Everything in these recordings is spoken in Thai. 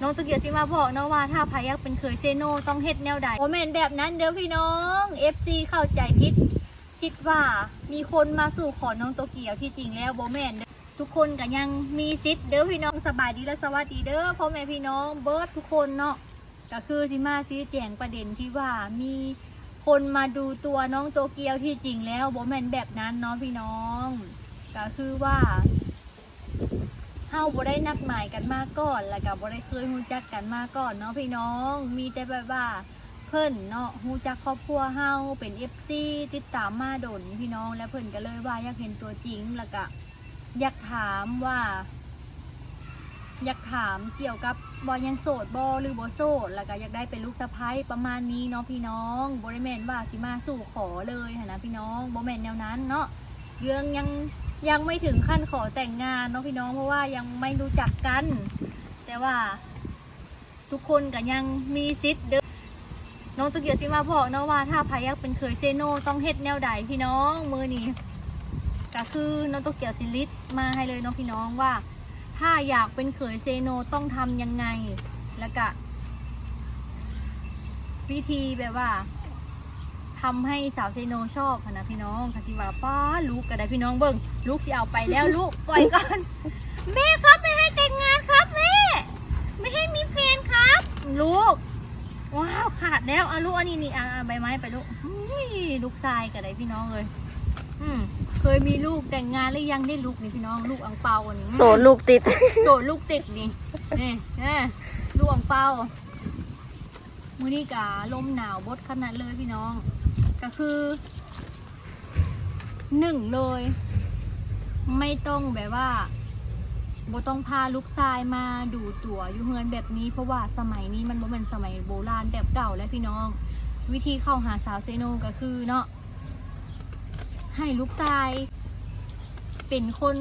น้องตุกเกียวสิมาบอกนะว่าถ้าพายักเป็นเคยเซโนต้องเฮ็ดแนวใดโอแมนแบบนั้นเด้อพี่น้อง FC เข้าใจผิดคิดว่ามีคนมาสู่ขอน้องโตเกียวที่จริงแล้วโบแมนเด้อทุกคนก็ยังมีสิทธิ์เด้อพี่น้องสบายดีและสวัสดีเด้อพ่อแม่พี่น้องเบิร์ดทุกคนเนาะก็คือสิมาชี้แจงประเด็นที่ว่ามีคนมาดูตัวน้องโตเกียวที่จริงแล้วโบแมนแบบนั้นเนาะพี่น้อง ก็คือว่า เฮาบ่ได้นัดหมายกันมาก่อนแล้วก็บ่ได้เคยรู้จักกันมาก่อนเนาะพี่น้อง มีแต่แบบว่าเพิ่นเนาะรู้จักครอบครัวเฮาเป็น FC ติดตามมาดนพี่น้องแล้วเพิ่นก็เลยว่าอยากเห็นตัวจริงแล้วก็อยากถามว่า อยากถามเกี่ยวกับบ่ยังโสดบ่หรือบ่โสดแล้วก็อยากได้เป็นลูกสะใภ้ประมาณนี้เนาะพี่น้องบ่ได้แม่นว่าสิมาสู่ขอเลยหันะพี่น้องบ่แมนแนวนั้นเนาะ เรื่องยังยังไม่ถึงขั้นขอแต่งงานเนาะพี่น้องเพราะว่ายังไม่รู้จักกัน แต่ว่า ทุกคนก็ยังมีสิทธิ์เด้อน้องตุกเกียวสิมาบอกเนาะว่าถ้าพายักเป็นเคยเซโนต้องเฮ็ดแนวใดพี่น้องมือนี้ก็คือน้องตุกเกียวสิลิสมาให้เลยเนาะพี่น้องว่า ถ้าอยากเป็นเขยเซโนต้องทำยังไงแล้วก็วิธีแบบว่า ทำให้สาวเซโนชอบหั้นนะพี่น้องคาสิว่าป้าลูกก็ได้พี่น้องเบิ่งลูกที่เอาไปแล้วลูกปล่อยก่อนแม่ครับไม่ให้แต่งงานครับแม่ไม่ให้มีแฟนครับ ลูกว้าวขาดแล้วอะลูกอันนี้นี่อะอะใบไม้ไปลูกอุ้ยลูกชายก็ได้พี่น้องเลยอืมเคยมีลูกแต่งงานหรือยังได้ลูกนี่พี่น้อง ลูกอังเปาอันนี้โสดลูกติดโดดลูกติดนี่นี่นี่ลูกอังเปามื้อนี้กะลมหนาวบดขนาดเลยพี่น้อง ก็คือหนึ่งเลย ไม่ต้องแบบว่าโบต้องพาลูกชายมาดูตั๋วอยู่เฮือนแบบนี้เพราะว่าสมัยนี้มันบ่เป็นสมัยโบราณแบบเก่าแล้วพี่น้อง วิธีเข้าหาสาวเซโนก็คือเนาะให้ลูกชาย เป็นคน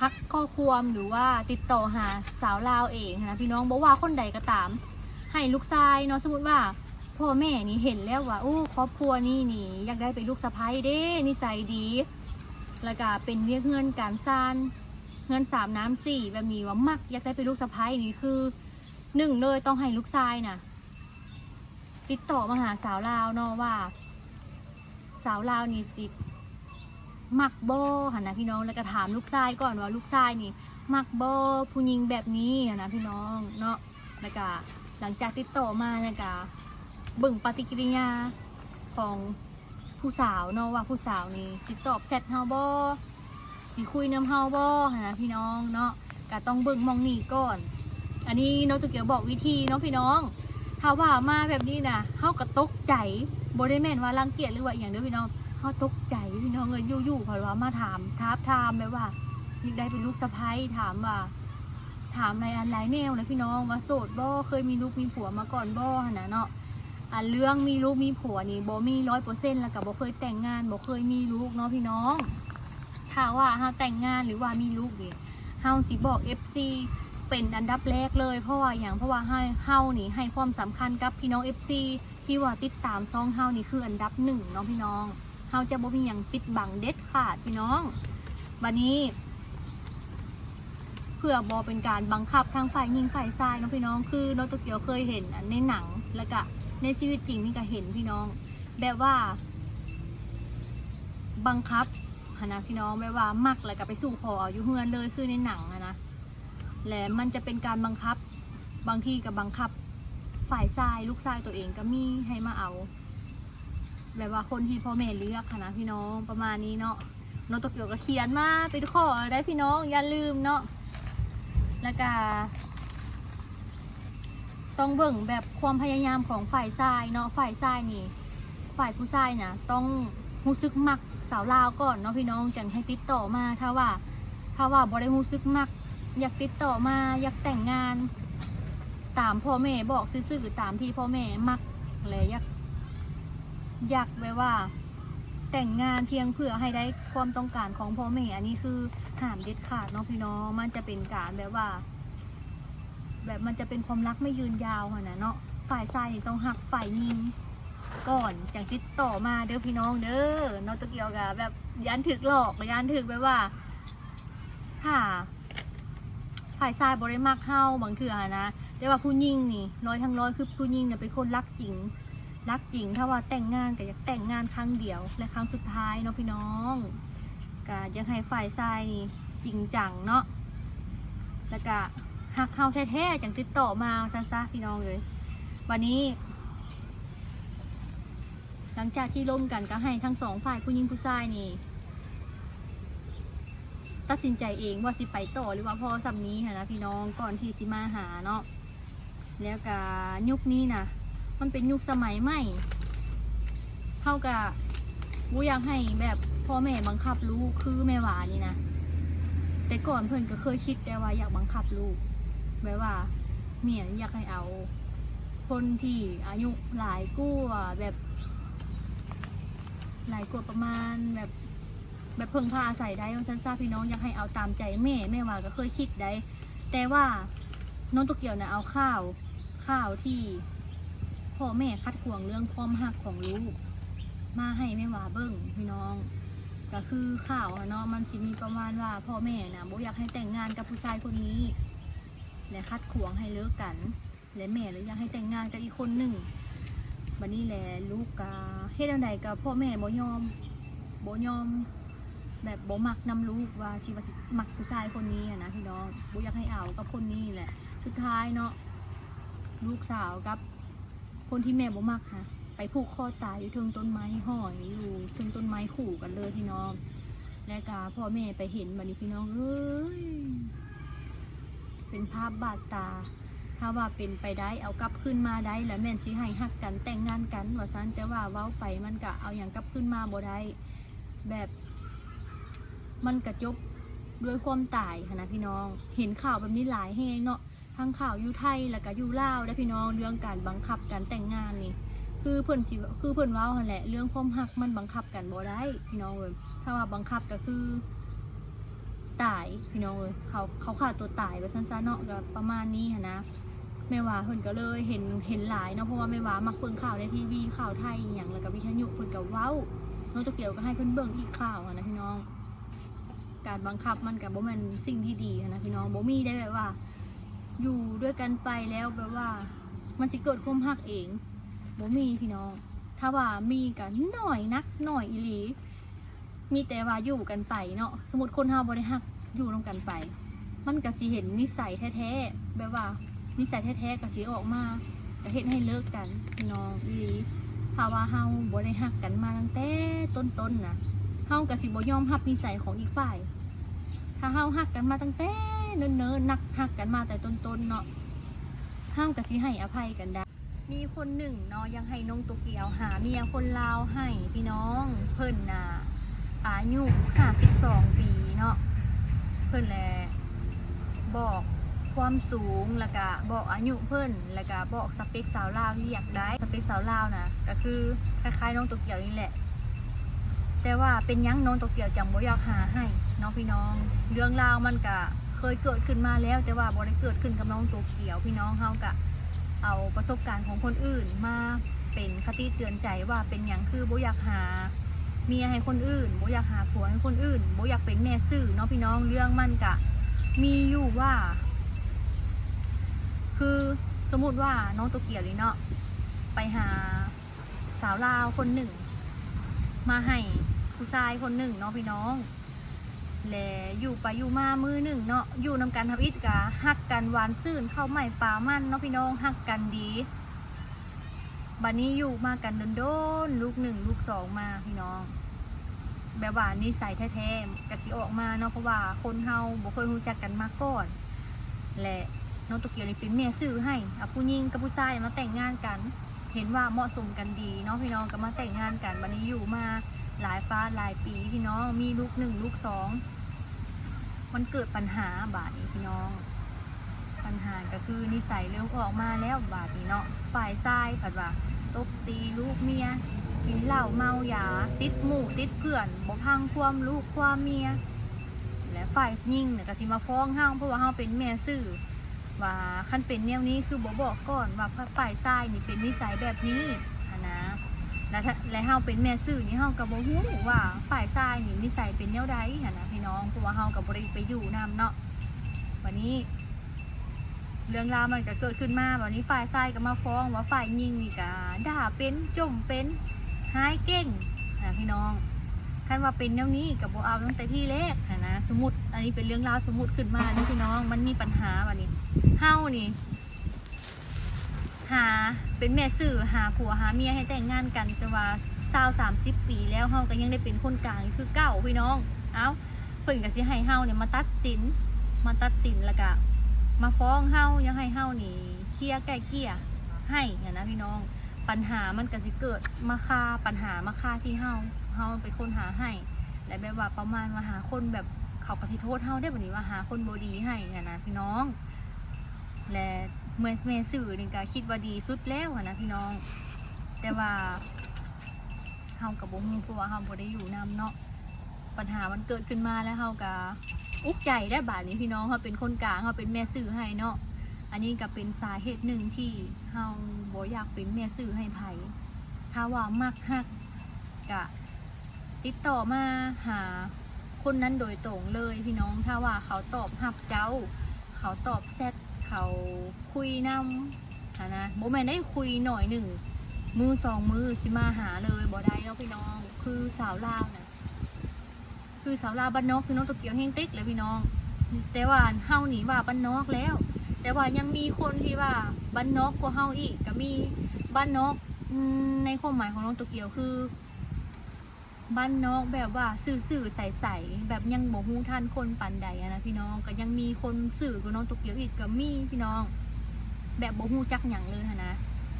ทักข้อความหรือว่าติดต่อหาสาวลาวเองนะพี่น้องบอกว่าคนใดก็ตาม ให้ลูกชายเนาะสมมติว่า พ่อแม่นี่เห็นแล้วว่าโอ้ครอบครัวนี่นี่ อยากได้เป็นลูกสะใภ้เด้นิสัยดี แล้วก็เป็นเวียกเงินการซานเงินสามน้ำสี่แบบนี้ว่ามักอยากได้เป็นลูกสะใภ้นี่คือหนึ่งเลยต้องให้ลูกชายน่ะ ติดต่อมาหาสาวลาวเนาะว่า สาวลาวนี่สิมักโบหันนะพี่น้องแล้วก็ถามลูกชายก่อนว่าลูกชายนี่ มักโบผู้หญิงแบบนี้หันนะพี่น้องเนาะแล้วก็หลังจากติดต่อมานะก็ เบิ่งปฏิกิริยาของผู้สาวเนาะว่าผู้สาวนี่สิตอบแชทเฮาบอสิคุยน้ำเฮาบอหันนะพี่น้องเนาะก็ต้องเบิ่งมองนี่ก่อน อันนี้น้องตุกเกียวบอกวิธีเนาะพี่น้องถ้าว่ามาแบบนี้นะเฮาก็ตกใจบ่ได้แม่นว่ารังเกียจหรือว่าอย่างเด้อพี่น้องเขาตกใจพี่น้องเลยยู่ๆเพราะว่ามาถามท้าบทามแบบว่าอยากได้เป็นลูกสะใภ้ถามว่า ถามในอันไรแนวนะพี่น้องว่าโสดบ่เคยมีลูกมีผัวมาก่อนบ่หั่นนะเนาะ อันเรื่องมีลูกมีผัวนี่บ่มีร้อยเปอร์เซ็นต์แล้วก็บ่เคยแต่งงานบ่เคยมีลูกเนาะพี่น้องถ้าว่าเฮาแต่งงานหรือว่ามีลูกนี่เฮาสิบอก FC เป็นอันดับแรกเลยเพราะว่าอย่างเพราะว่าให้เฮานี่ให้ความสำคัญกับพี่น้อง FC ที่ว่าติดตามซองเฮานี่คืออันดับหนึ่งเนาะพี่น้องเราจะบ่มีอย่างปิดบังเด็ดขาดพี่น้องวันนี้เพื่อบอเป็นการบังคับทางฝ่ายยิงฝ่ายซ้ายเนาะพี่น้องคือน้องโตเกียวเคยเห็นในหนังแล้วก็ ในชีวิตจริงนี่ก็เห็นพี่น้อง แบบว่า บังคับหนะพี่น้องแบบว่ามักแล้วก็ไปสู่ขออายู่เฮือนเลยคือในหนังอะนะและมันจะเป็นการบังคับ บางทีกับบังคับ ฝ่ายซ้ายลูกชายตัวเองก็มีให้มาเอา แบบว่าคนที่พ่อแม่เลือกนะพี่น้องประมาณนี้เนาะน้องตกเกียวก็เขียนมาเป็นข้อได้พี่น้องอย่าลืมเนาะแล้วก็ ต้องเบิ่งแบบความพยายามของฝ่ายชายเนาะฝ่ายชายนี่ ฝ่ายผู้ชายนะต้องรู้สึกมักสาวลาวก่อนเนาะพี่น้องจังให้ติดต่อมาถ้าว่า ถ้าว่าบ่ได้รู้สึกมัก อยากติดต่อมาอยากแต่งงาน ตามพ่อแม่บอกซื่อๆตามที่พ่อแม่มักเลยอยากอยากแบบว่า แต่งงานเพียงเพื่อให้ได้ความต้องการของพ่อแม่อันนี้คือห้ามเด็ดขาดเนาะพี่น้องมันจะเป็นการแบบว่า แบบมันจะเป็นความรักไม่ยืนยาวค่ะนะเนาะฝ่ายชายนี่ต้องหักฝ่ายยิงก่อนจากติดต่อมาเด้อพี่น้องเด้อเนาะตะเกียวกับแบบยันถึกหลอกยันถึกแบบว่าถ้าฝ่ายชายบริมักเข้าบางเถื่อนะแต่ว่าผู้หญิงนี่ร้อยทั้งร้อยคือผู้หญิงเนี่ยเป็นคนรักจริงรักจริงถ้าว่าแต่งงานก็อยากแต่งงานครั้งเดียว และครั้งสุดท้ายเนาะพี่น้องก็อยากให้ฝ่ายชายนี่จริงจังเนาะแล้วก็ หักเฮาแท้ๆจังติดต่อมาซะซะพี่น้องเลย วันนี้ หลังจากที่ร่วมกันก็ให้ทั้งสองฝ่ายผู้หญิงผู้ชายนี่ตัดสินใจเองว่าสิไปต่อหรือว่าพอสำนี้หั้นะพี่น้องก่อนที่สิมาหาเนาะแล้วก็ยุคนี้นะมันเป็นยุคสมัยใหม่เท่ากับวูอยากให้แบบพ่อแม่บังคับลูกคือแม่หวานี่นะแต่ก่อนเพื่อนก็เคยคิดแต่ว่าอยากบังคับลูก แบบว่าเมียอยากให้เอา คนที่อายุหลายกู้แบบหลายกว่าประมาณแบบแบบเพิ่งพาอาศัยได้น้องซันซ่าบพี่น้องอยากให้เอาตามใจแม่แม่ว่าก็เคยคิดได้ แต่ว่าน้องตุกเกียวนะเอาข้าวข้าวที่พ่อแม่คัดห่วงเรื่องความหักของลูกมาให้แม่ว่าเบิ้งพี่น้องก็คือข่าวเนาะมันสิมีประมาณว่าพ่อแม่นะบ่อยากให้แต่งงานกับผู้ชายคนนี้ และคัดขวางให้เลิกกัน และแม่เลยอยากให้แต่งงานกับอีกคนหนึ่งบัดนี้แหละลูกกาเฮ็ดอันใดกับพ่อแม่บ่ยอมบ่ยอม แบบบ่มักนำลูกว่าที่ว่าสิมักผู้ชายคนนี้อะนะพี่น้องบ่อยากให้เอากับคนนี้แหละ สุดท้ายเนาะลูกสาวกับ คนที่แม่บ่มักค่ะไปผูกคอตายอยู่เทิงต้นไม้ห้อยอยู่เทิงต้นไม้ขู่กันเลยพี่น้อง และกาพ่อแม่ไปเห็นบัดนี้พี่น้องเอ้ย เป็นภาพบาดตา ถ้าว่าเป็นไปได้เอากลับขึ้นมาได้แล้วแม่นสิให้ฮักกันแต่งงานกันว่าซันแต่ว่าเว้าไปมันก็เอาอย่างกลับขึ้นมาบ่ได้แบบมันกระจบด้วยความตายค่ะนะพี่น้อง เห็นข่าวแบบนี้หลายแหงเนาะทั้งข่าวอยูไทยแล้วก็อยูลาวได้พี่น้องเรื่องการบังคับการแต่งงานนี่ คือเพิ่นคือเพิ่นเว้าหั่นแหละ เรื่องความหักมันบังคับกันบ่ได้พี่น้องเอ้ยถ้าว่าบังคับก็คือ ตายพี่น้องเอ้ยเขาเขาฆ่าตัวตายไปสั้นๆเนาะก็ประมาณนี้หั้นนะแม่ว่าเพิ่นก็เลยเห็นเห็นหลายเนาะเพราะว่าแม่ว่ามักเบิ่งข่าวในทีวีข่าวไทยอหย่างแล้วก็วิทยุเพิ่นก็เว้าน้องตะเกียวก็ให้เพิ่นเบิ่งอีกข่าวหั้นนะพี่น้อง การบังคับมันกับบ่แมันสิ่งที่ดีหั้นนะพี่น้องบ่มีได้แบบว่า อยู่ด้วยกันไปแล้วแบบว่า มันสิเกิดความหักเองบ่มีพี่น้อง ถ้าว่ามีกันหน่อยนักหน่อยอีหลี มีแต่ว่าอยู่กันไปเนาะสมมติคนเฮาบ่ได้หักอยู่ร่วมกันไป มันก็สิเห็นนิสัยแท้ๆแบบว่านิสัยแท้ๆก็สิออกมาก็เฮ็ดให้เลิกกันพี่น้องอีหลีถ้าว่าเฮาบ่ได้หักกันมาตั้งแต่ต้นๆนะเฮาก็สิบ่ยอมรับนิสัยของอีกฝ่าย ถ้าเฮาหักกันมาตั้งแต่เนิ่นๆนักหักกันมาแต่ต้นๆเนาะเฮาก็สิให้อภัยกันได้มีคนหนึ่งเนาะยังให้น้องโตเกียวหาเมียคนลาวให้พี่น้องเพิ่นน่ะ อายุ52ปีเนาะเพิ่นแลบอกความสูงแล้วก็บอกอายุเพิ่นแล้วก็บอกสเปคสาวลาวที่อยากได้สเปคสาวลาวนะก็คือคล้ายๆน้องโตเกียวนี่แหละ แต่ว่าเป็นยังน้องโตเกียวจังบ่อยากหาให้เน้องพี่น้อง เรื่องราวมันก็เคยเกิดขึ้นมาแล้ว แต่ว่าบ่ได้เกิดขึ้นกับน้องโตเกียวพี่น้องเฮาก็เอาประสบการณ์ของคนอื่นมาเป็นคติเตือนใจว่าเป็นอย่างคือโบอยากหา เมียให้คนอื่นโบอยากหาผัวให้คนอื่นโบอยากเป็นแม่ซื่อเนาะพี่น้องเรื่องมันกะ มีอยู่ว่า คือสมมติว่าน้องตัวเกียวนี่เนาะไปหาสาวลาวคนหนึ่ง มาให้ผู้ชายคนหนึ่งเนาะพี่น้องแลอยู่ไปอยู่มามือหนึ่งเนาะอยู่นำกันทับอิดกะฮักกันหวานซื่นเข้าใหม่ป่ามั่นเนาะพี่น้องฮักกันดี บัดนี้อยู่มากันโดนๆลูกหนึ่งลูกสองมาพี่น้อง แบบว่านิสัยแท้ๆกะสิออกมาเนาะเพราะว่าคนเฮาบ่เคยรู้จักกันมาก่อน และน้องโตเกียวนี่เป็นเมียซื้อให้เอาผู้หญิงกับผู้ชายมาแต่งงานกัน เห็นว่าเหมาะสมกันดีเนาะพี่น้องก็มาแต่งงานกันบัดนี้อยู่มาหลายฟ้าหลายปีพี่น้องมีลูกหนึ่งลูกสองมันเกิดปัญหาบาดนี้พี่น้อง ปัญหาก็คือนิสัยเริ่มออกมาแล้วบาดนี้เนาะฝ่ายซ้ายผัดว่าตบตีลูกเมีย กินเหล้าเมายา ติดหมู่ติดเพื่อนบ่พังความลูกความเมีย และฝ่ายยิ่งเนี่ยก็สิมาฟ้องเฮาเพราะว่าเฮาเป็นแม่ซื่อว่าคันเป็นแนวนี้คือบ่บอกก่อนว่าฝ่ายซ้ายนี่เป็นนิสัยแบบนี้นะและถ้าและเฮาเป็นแม่ซื่อนี่เฮาก็บ่ฮู้ว่าฝ่ายชายนี่นิสัยเป็นแนวใดหั่นนะพี่น้องเพราะว่าเฮาก็บ่ได้ไปอยู่นํเนาะวันนี้ เรื่องราวมันก็เกิดขึ้นมาแบบนี้ฝ่ายชายก็มาฟ้องว่าฝ่ายยิงนี่ก็ด่าเป็นจมเป็นหายเก่งนะพี่น้องคันว่าเป็นแนวนี้กับโบเอาตั้งแต่ที่แรกนะนะสมมติอันนี้เป็นเรื่องราวสมมติขึ้นมานี่พี่น้องมันมีปัญหาแบบนี้เฮานี่หาเป็นแม่สื่อหาผัวหาเมียให้แต่งงานกันแต่ว่าสาวสามสิบปีแล้วเฮาก็ยังได้เป็นคนกลางคือเก่าพี่น้อง เอ้าเพิ่นก็สิให้เฮาเนี่ยมาตัดสินมาตัดสินแล้วก็ มาฟ้องเฮายังให้เฮานี่เคลียร์ไก่เกี่ยให้เนี่ยนะพี่น้อง ปัญหามันก็สิเกิดมาค่าปัญหามาค่าที่เฮาเฮาเป็นคนหาให้และแบบว่าประมาณมาหาคนแบบเขาก็สิโทษเฮาได้แบบนี้ว่าหาคนบดีให้เนี่ยนะพี่น้อง และเมื่อเมสื่อนี่ก็คิดว่าดีสุดแล้วนะพี่น้อง แต่ว่าเฮากับบ่ฮู้เพราะว่าเฮาบ่ได้อยู่นํเนาะปัญหามันเกิดขึ้นมาแล้วเฮาก็ อุกใจได้บาดนี้พี่น้องเฮาเป็นคนกลางเฮาเป็นแม่สื่อให้เนาะอันนี้ก็เป็นสาเหตุหนึ่งที่เฮาบ่อยากเป็นแม่สื่อให้ไผถ้าว่ามักฮักก็ติดต่อมาหาคนนั้นโดยตรงเลยพี่น้องถ้าว่าเขาตอบรับเจ้า เขาตอบแซดเขาคุยนำนะนะโบแมนได้คุยหน่อยหนึ่งมือสองมือสิมาหาเลยบ่ได้เนาะพี่น้อง คือสาวลาวนะ คือสาวลาวบ้านนอกคือน้องตะเกียวเฮงติ๊กเลยพี่น้อง แต่ว่าเฮาหนีว่าบ้านนอกแล้ว แต่ว่ายังมีคนที่ว่าบ้านนอกกว่าเฮาอีกก็มีบ้านนอกในความหมายของน้องตะเกียวคือบ้านนอกแบบว่าสื่อๆใสๆแบบยังบ่ฮู้ทันคนปันใดนะพี่น้องก็ยังมีคนสื่อกับน้องโตเกียวอีกก็มีพี่น้อง แบบบ่ฮู้จักหยังเลยนะ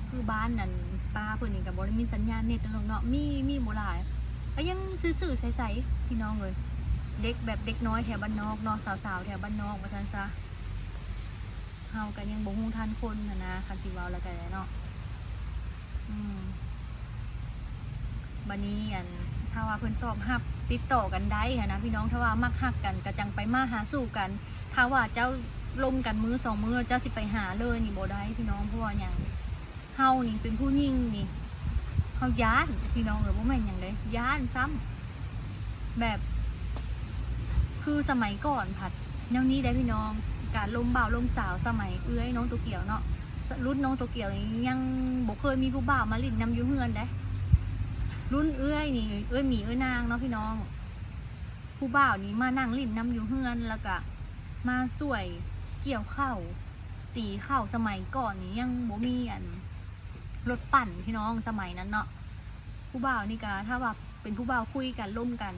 คือบ้านนั่นป้าเพิ่นนี่ก็บ่ได้มีสัญญาณเน็ตแล้วเนาะมีมีบ่หลาย ก็ยังสื่อๆใสๆพี่น้องเลยเด็กแบบเด็กน้อยแถวบ้านนอกนาะสาวๆแถวบ้านนอกว่าซั่นซะเฮาก็ยังบ่ฮู้ทันคนหั้นะคันสิเว้าแล้วก็ได้เนาะอืมบันนี้อันถ้าว่าเพิ่นตอบรับติดต่อกันได้หั้นะพี่น้องถ้าว่ามักฮักกันก็จังไปมาหาสู่กัน ถ้าว่าเจ้าลมกันมือสองมือเจ้าสิไปหาเลยนี่บ่ได้พี่น้องเพราะว่าหยังเฮานี่เป็นผู้หญิงนี่ เฮาย้านพี่น้องเออบ่แม่นหยังเด้ย้านซ้ำแบบ คือสมัยก่อนผัดแนวนี้ได้พี่น้อง การลมบ่าวลมสาวสมัยเอื้อยน้องตัวเกี่ยวเนาะรุ่นน้องตัวเกี่ยวนี่ยังบ่เคยมีผู้บ่าวมาลิ้นนำอยู่เฮือนได้รุ่นเอื้อยนี่เอื้อยหมีเอื้อยนางเนาะพี่น้อง ผู้บ่าวนี่มานั่งลิ่นนำอยู่เฮือนแล้วก็มาสวยเกี่ยวข้าวตีข้าวสมัยก่อนนี่ยังบ่มีอัน รถปั่นพี่น้องสมัยนั้นเนาะผู้บ่าวนี่ก็ถ้าว่าเป็นผู้บ่าวคุยกันร่วมกัน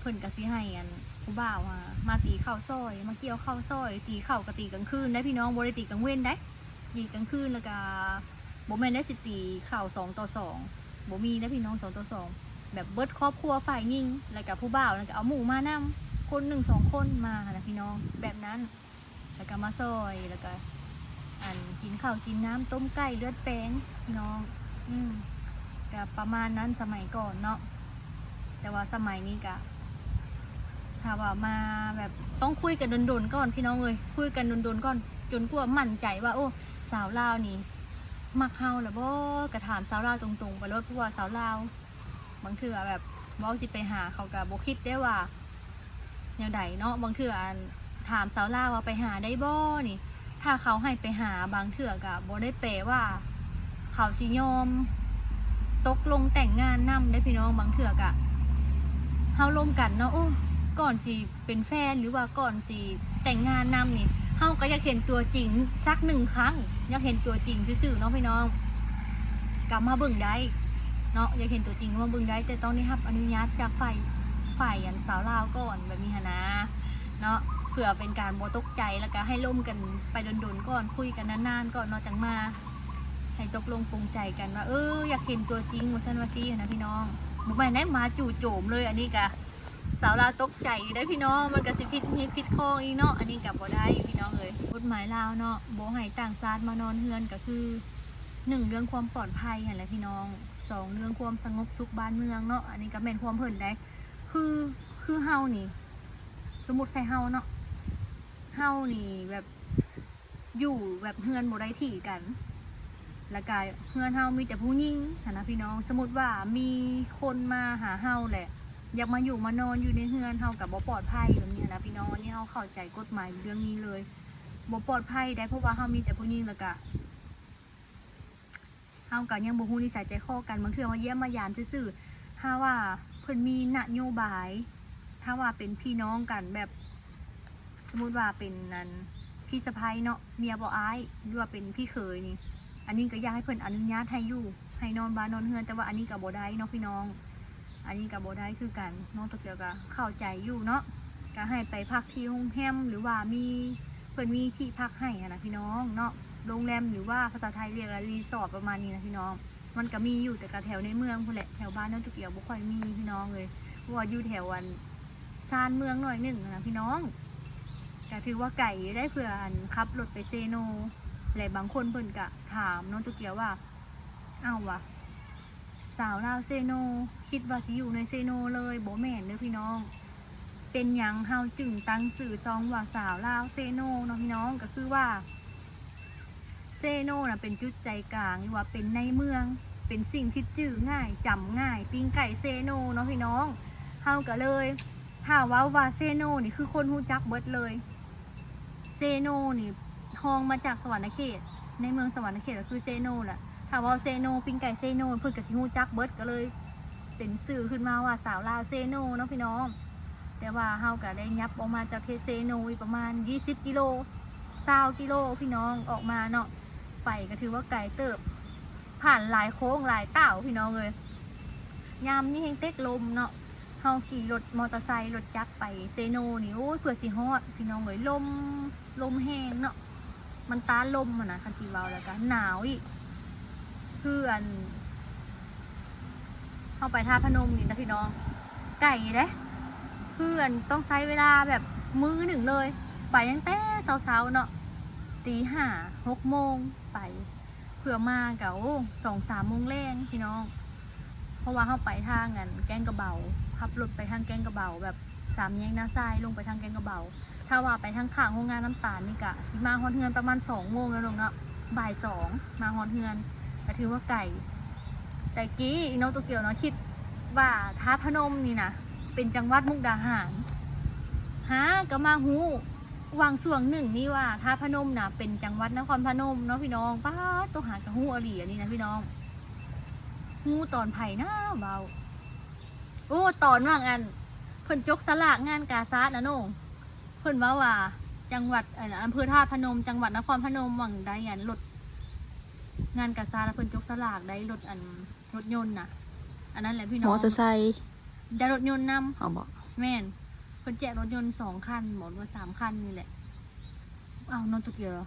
เพิ่นก็สิให้อันผู้บ่าวอะมาตีข้าวซอย มาเกี่ยวข้าวซอย ตีข้าวก็ตีกลางคืนได้พี่น้องบ่ได้ตีกลางเว้นได้ตีกลางคืนแล้วก็บ่แม่นได้สิตีข้าวสองต่อสองบ่มีนะพี่น้องสองต่อสองแบบเบิดครอบครัวฝ่ายยิงแล้วกับผู้บ่าวแล้วก็เอาหมูมานำคนหนึ่งสองคนมานะพี่น้องแบบนั้น แล้วก็มาซอยแล้วก็ อันกินข้าวกินน้ำต้มไก่เลือดแป้งพี่น้อง อืมก็ประมาณนั้นสมัยก่อนเนาะแต่ว่าสมัยนี้ก็ถ้าว่ามาแบบต้องคุยกันโดนๆก่อนพี่น้องเลยคุยกันโดนๆก่อน จนกว่ามั่นใจว่า โอ้สาวลาวนี่มักเฮาแหละบ่กระถามสาวลาวตรงๆไปรถเพราะว่าสาวลาวบางเถื่อแบบเว้าสิไปหาเขาก็บ่คิดได้ว่าแนวใดเนาะบางเถื่อถามสาวลาวว่าไปหาได้บ่นี่ ถ้าเขาให้ไปหาบางเถื่อก็บ่ได้แปลว่า เขาสิยอมตกลงแต่งงานนํได้พี่น้องบางเถื่อก็เฮาร่วมกันเนาะโอ้ก่อนสิเป็นแฟนหรือว่าก่อนสิแต่งงานนํนี่เฮาก็อยากเห็นตัวจริงสักหนึ่งครั้งอยากเห็นตัวจริงซื่อๆเนาะพี่น้องกลับมาเบิ่งได้เนาะอยากเห็นตัวจริงมาเบิ่งได้ แต่ต้องได้รับอนุญาตจากฝ่ายฝ่ายอันสาวลาวก่อนแบบนี้หนนะเนาะ เผื่อเป็นการโบตกใจแล้วก็ให้ล่มกันไปดนๆก่อนคุยกันนานๆก่อนนาะจังมาให้ตกลงปรงใจกันว่าเอออยากเห็นตัวจริงว่าท่านว่าซี่นะพี่น้องบ่แม่ได้มาจู่โจมเลยอันนี้กะสาวลาตกใจได้พี่น้องมันก็สิพิษฮิตพิษคองอีเนาะอันนี้กับบ่ได้พี่น้องเลยกฎหมายลาวเนาะบ่ให้ต่างชาติมานอนเฮือนก็คือหนึ่งเรื่องความปลอดภัยหั่นแหละพี่น้องสองเรื่องความสงบสุขบ้านเมืองเนาะอันนี้ก็แม่นความเพิ่นได้ คือคือเฮานี่ สมมุติใส่เฮาเนาะ เฮานี่แบบอยู่แบบเฮือนบ่ได้ที่กัน แล้วก็เฮือนเฮามีแต่ผู้หญิงหั้นนะพี่น้อง สมมติว่ามีคนมาหาเฮาแหละ อยากมาอยู่มานอนอยู่ในเฮือนเฮากับบ่ปลอดภัยแบบนี้นะพี่น้องอันนี่เฮาเข้าใจกฎหมายเรื่องนี้เลยบ่ปลอดภัยได้เพราะว่าเฮามีแต่ผู้หญิงแล้วก็เฮาก็ยังบ่ฮู้นิสัยใจคอกันบางเทื่อมาเยี่ยมมายามซื่อๆถ้าว่าเพิ่นมีนโยบาย ถ้าว่าเป็นพี่น้องกันแบบ มมติว่าเป็นนั้นพี่สะพ้ายเนาะเมียบ่อายหรือว่าเป็นพี่เขยนี่ อันนี้ก็อยากให้เพิ่นอนุญาตให้อยู่ให้นอนบ้านนอนเฮือนแต่ว่าอันนี้ก็บ่ได้เนาะพี่น้อง อันนี้ก็บ่ได้คือกันน้องโตเกียวก็เข้าใจอยู่เนาะก็ให้ไปพักที่โรงแรมหรือว่ามีเพิ่นมีที่พักให้นะพี่น้องเนาะโรงแรมหรือว่าภาษาไทยเรียกว่ารีสอร์ทประมาณนี้นะพี่น้อง มันก็มีอยู่แต่ก็แถวในเมืองพุ่นแหละแถวบ้านน้องโตเกียวบ่ค่อยมีพี่น้องเลยเพราะว่าอยู่แถววันซานเมืองหน่อยหนึ่งนะพี่น้อง ก็ถือว่าไก่ได้เพื่อนขับรถไปเซโนและบางคนเพิ่นก็ถามน้องตุเกียวว่า เอาวะสาวลาวเซโน คิดว่าสิอยู่ในเซโนเลยโบแม่นเด้อพี่น้อง เป็นยังเฮาจึงตั้งสื่อซองว่าสาวลาวเซโนเนาะพี่น้องก็คือว่าเซโนน่ะเป็นจุดใจกลางหรือว่าเป็นในเมือง เป็นสิ่งที่จื้อง่ายจำง่าย ปิ้งไก่เซโนเนาะพี่น้องเฮาก็เลยถ้าว่าว่าเซโนนี่คือคนฮู้จักเบิดเลย โนนี่ทองมาจากสวรรณเขต ในเมืองสวรรณเขตก็คือเซโนแหละถามว่าเซโนปิ้งไก่เซโนเพิ่นกับซิฮูจักเบิร์ดก็เลย เป็นสื่อขึ้นมาว่าสาวลาวเซโนเนาะพี่น้อง แต่ว่าเฮาก็ได้ยับออกมาจากเทเซโนอีกประมาณ 20 กิโล20กิโลพี่น้องออกมาเนาะไปก็ถือว่าไกลเติบ ผ่านหลายโค้งหลายเต่าพี่น้องเลยยามนี่เฮงเต็กลมเนาะ เฮาขี่รถมอเตอร์ไซค์รถจักรไปเซโนนี่โอ้ยเผื่อสิฮอดพี่น้องเลยลมลมแห้งเนาะมันตานลมอะนะคันทีเวาแล้วกันหนาวอีกเพื่อนเข้าไปท่าพนมนี่นะพี่น้อง ไก่เด้เพื่อนต้องใช้เวลาแบบมือหนึ่งเลย ไปตั้งแต่เช้าๆเนาะตีห้าหกโมงไปเพื่อมาเก่าสองสามโมงแรงพี่น้อง เพราะว่าเข้าไปทางันแกงกระเบาขับรถไปทางแกงกระเบาแบบสามแยกหน้าซ้ายลงไปทางแกงกระเบาถ้าว่าไปทางข้างโรงงานน้ำตาลนี่กะสิมาฮอนเฮือนประมาณสองโมงแล้วลงเนาะบ่ายสองมาฮอนเฮือนก็ถือว่าไก่ แต่กี้อีโนโตเกียวเนาะคิดว่าท้าพนมนี่นะเป็นจังหวัดมุกดาหารฮะก็มาหูวางส่วงหนึ่งนี่ว่าท้าพนมนะเป็นจังหวัดนครพนมเนาะพี่น้องป้าตัวหากระหูอรีอันนี้นะพี่น้องหูตอนไผ่หน้าเบา อ้ตอนว่างอันเพิ่นจกสลากงานกาซาดนะโน่งเพิ่นว่าว่า จังหวัดเอ่ออำเภอท่าตุพนม จังหวัดนครพนมหวังได้อันรถงานกระซาแล้วเพิ่นจกสลากได้รถอันรถยนต์น่ะ อันนั้นแหละพี่น้มอองเตอร์ไซค์ได้รถยนต์นเอาบอกำแม่นเพิ่นแจกรถยนต์สองคันหมดว่าสามคันนี่แหละอ้าวน้องตุกเกียวเหรอ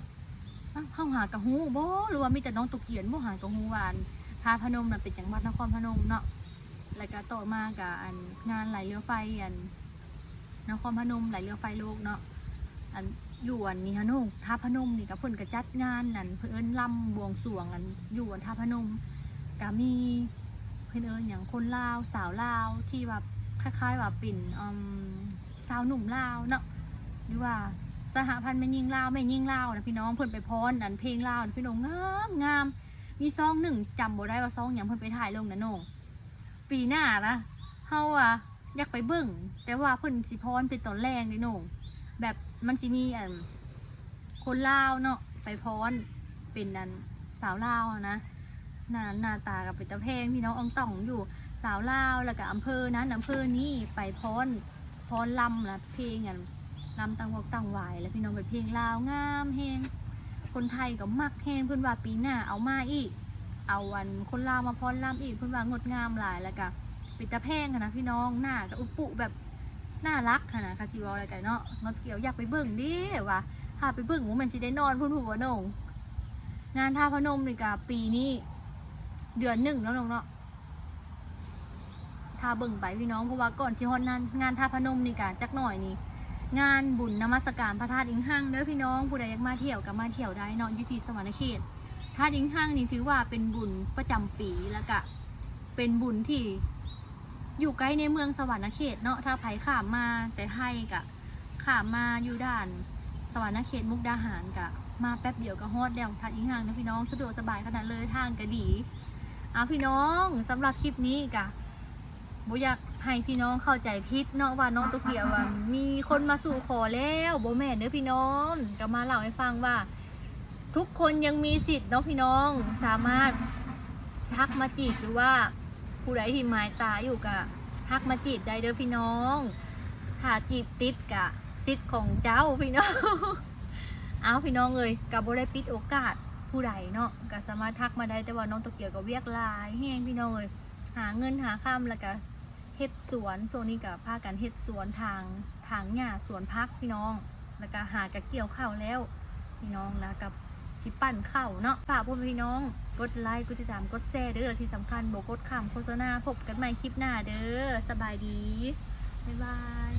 อ้าวเฮาหากระฮู้บ่หรือว่ามีแต่น้องตุกเกียนบ่หากระฮู้ว่าอันท่าตุพนมน่ะเป็นจังหวัดนครพนมเนาะ แล้วก็ต่อมากับอันงานไหลเรือไฟอันนครพนมไหลเรือไฟโลกเนาะอันอยู่อันนี้ฮะนุ่งท่าพนมนี่กับเพิ่นก็จัดงานนั่นเพิ่นเอิ้นลำบวงสรวงอันอยู่อันท่าพนมก็มีเพิ่นเอิ้นอย่างคนลาวสาวลาวที่แบบคล้ายๆว่าเป็นอืมสาวหนุ่มลาวเนาะหรือว่าสหพันธ์แม่ยิงลาวแม่ยิงลาวนะพี่น้องเพิ่นไปพรอันเพลงลาวนะพี่น้องงามงามมีซองหนึ่งจำบ่ได้ว่าซองหยังเพิ่นไปถ่ายลงนะน้อง ปีหน้านะเฮาอะอยากไปเบิ่งแต่ว่าเพิ่นสิพรเป็นตอนแรกนี่น้องแบบมันสิมีอันคนลาวเนาะไปพรเป็นอันสาวลาวอะนะหน้าหน้าตากับเป็นตะแพงพี่น้องอองต่องอยู่สาวลาวแล้วก็อำเภอนั้นอำเภอนี้ไปพรพรลำนะเพลงอันลำตังวกตังหวายแล้วพี่น้องไปเพลงลาวงามแฮงคนไทยก็มักแฮงเพื่อนว่าปีหน้าเอามาอีก เอาวันคนลาวมาพรลำอีกเพื่นว่างดงามหลายแล้วก็เป็นตะแพงอะนะพี่น้องหน้าก็อุปุแบบน่ารักขนาดคาสิวอลอะไรกันเนาะน้องเกี่ยวอยากไปเบิ่งดิว่ะถ้าไปเบิ่งหมูมันสิได้นอนพุ่นหัวนงงานท่าพนมนี่กะปีนี้เดือนหนึ่งแล้วน้องเนาะถ้าเบิ่งไปพี่น้องเพราะว่าก่อนสิฮอนนั้นงานท่าพนมนี่กะจักหน่อยนี่งานบุญนมัสการพระธาตุอิงห้างเด้อพี่น้องผู้ใดอยากมาเที่ยวก็มาเที่ยวได้เนาะอยุติสวรรณเขต ธาตุอิงห้างนี่ถือว่าเป็นบุญประจำปีแล้วก็เป็นบุญที่อยู่ใกล้ในเมืองสวรรณเขตเนาะถ้าไผ่ข้ามมาแต่ไทยกะข้ามมาอยู่ด้าน สวรรณเขตมุกดาหารกะ มาแป๊บเดียวก็ฮอดแล้วทัดอีกห่างนะพี่น้องสะดวกสบายขนาดเลยทางก็ดีเอาพี่น้องสำหรับคลิปนี้กะบ่อยากให้พี่น้องเข้าใจผิดเนาะว่าน้องโตเกียวว่ามีคนมาสู่ขอแล้วโบแม่เนเด้อพี่น้องก็มาเล่าให้ฟังว่า ทุกคนยังมีสิทธิ์เนาะพี่น้องสามารถทักมาจีบหรือว่าผู้ใดที่หมายตาอยู่กะทักมาจีบได้เด้อพี่น้องถ้าจีบติดกะสิทธิ์ของเจ้าพี่น้องเอาพี่น้องเลยกับบ่ได้ปิดโอกาสผู้ใดเนาะก็สามารถทักมาได้แต่ว่าน้องโตเกียวก็เวียกลายแห้งพี่น้องเลยหาเงินหาข้ามแล้วก็เฮ็ดสวนโซนนี้กับพากันเฮ็ดสวนทางทางหญ้าสวนพักพี่น้อง แล้วก็หากะเกี่ยวข้าวแล้ว พี่น้องนะกับ สิปั่นเข้าเนาะฝากพ่อแม่พี่น้อง กดไลค์กดติดตามกดแชร์เด้อและที่สำคัญบอกกดคำโฆษณาพบกันใหม่คลิปหน้าเด้อสบายดีบ๊ายบาย